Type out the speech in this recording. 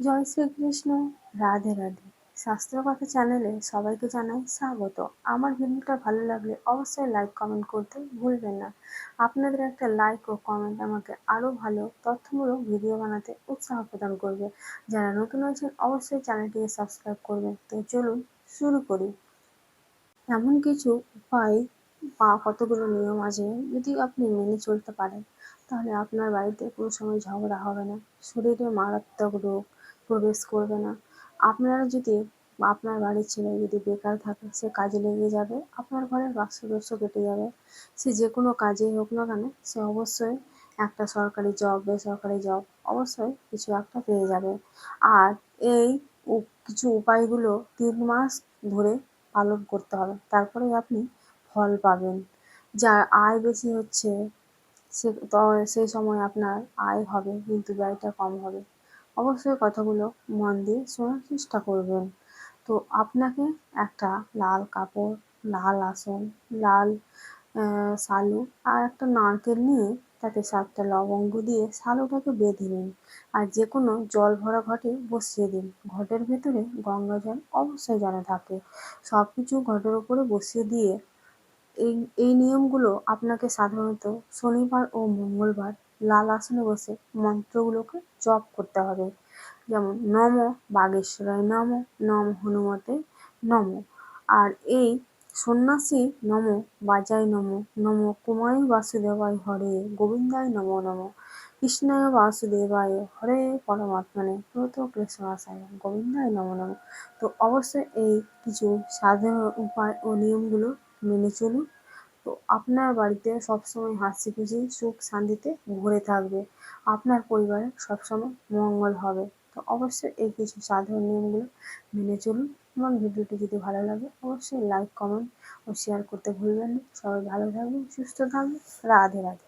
জয় শ্রীকৃষ্ণ, রাধে রাধে। শাস্ত্র কথা চ্যানেলে সবাইকে জানাই স্বাগত। আমার ভিডিওটা ভালো লাগলে অবশ্যই লাইক কমেন্ট করতে ভুলবেন না। আপনাদের একটা লাইক ও কমেন্ট আমাকে আরও ভালো তথ্যমূলক ভিডিও বানাতে উৎসাহ প্রদান করবে। যারা নতুন আছেন, অবশ্যই চ্যানেলটিকে সাবস্ক্রাইব করবেন তো চলুন শুরু করি। এমন কিছু উপায় বা কতগুলো নিয়ম আছে যদি আপনি মেনে চলতে পারেন, তাহলে আপনার বাড়িতে কোনো সময় ঝগড়া হবে না। শরীরে মারাত্মক রোগ প্রবেশ করবে না। আপনারা যদি আপনার বাড়ির ছেলে যদি বেকার থাকে, সে কাজে লেগে যাবে, আপনার ঘরের বাস্তুদোষ কেটে যাবে। সে যে কোনো কাজেই হোক না কেন, সে অবশ্যই একটা সরকারি জব বেসরকারি জব অবশ্যই কিছু একটা পেয়ে যাবে। আর এই কিছু উপায়গুলো তিন মাস ধরে পালন করতে হবে তারপরে আপনি ফল পাবেন। যার আয় বেশি হচ্ছে, সে সেই সময় আপনার আয় হবে, কিন্তু ব্যয়টা কম হবে। অবশ্যই কথাগুলো মন দিয়ে শোনার চেষ্টা করবেন। তো আপনাকে একটা লাল কাপড়, লাল আসন, লাল শালু আর একটা নারকেল নিয়ে তাতে সাতটা লবঙ্গ দিয়ে শালুটাকে বেঁধে নিন আর যে কোনো জল ভরা ঘটে বসিয়ে দিন। ঘটের ভেতরে গঙ্গা জল অবশ্যই যেন থাকে। সব কিছু ঘটের উপরে বসিয়ে দিয়ে এই এই নিয়মগুলো আপনাকে সাধারণত শনিবার ও মঙ্গলবার লাল আসনে বসে মন্ত্রগুলোকে জপ করতে হবে। যেমন, নম বাগেশ্বরায় নম নম হনুমতে নম। আর এই সন্ন্যাসী নম বাজায় নম নম কুমায় বাসুদেবায় হরে গোবিন্দায় নম নম, কৃষ্ণায় বাসুদেবায় হরে পরমাত্মনে প্রত কৃষ্ণাশায় গোবিন্দায় নম নম। তো অবশ্যই এই কিছু সাধারণ উপায় ও নিয়মগুলো মেনে চলুন। তো আপনার বাড়িতে সবসময় হাসি খুশি, সুখ শান্তিতে ভরে থাকবে। আপনার পরিবারে সবসময় মঙ্গল হবে। তো অবশ্যই এই কিছু সাধারণ নিয়মগুলো মেনে চলুন আমার ভিডিওটি যদি ভালো লাগে, অবশ্যই লাইক, কমেন্ট ও শেয়ার করতে ভুলবেন না। সবাই ভালো থাকবেন, সুস্থ থাকবেন। রাধে রাধে।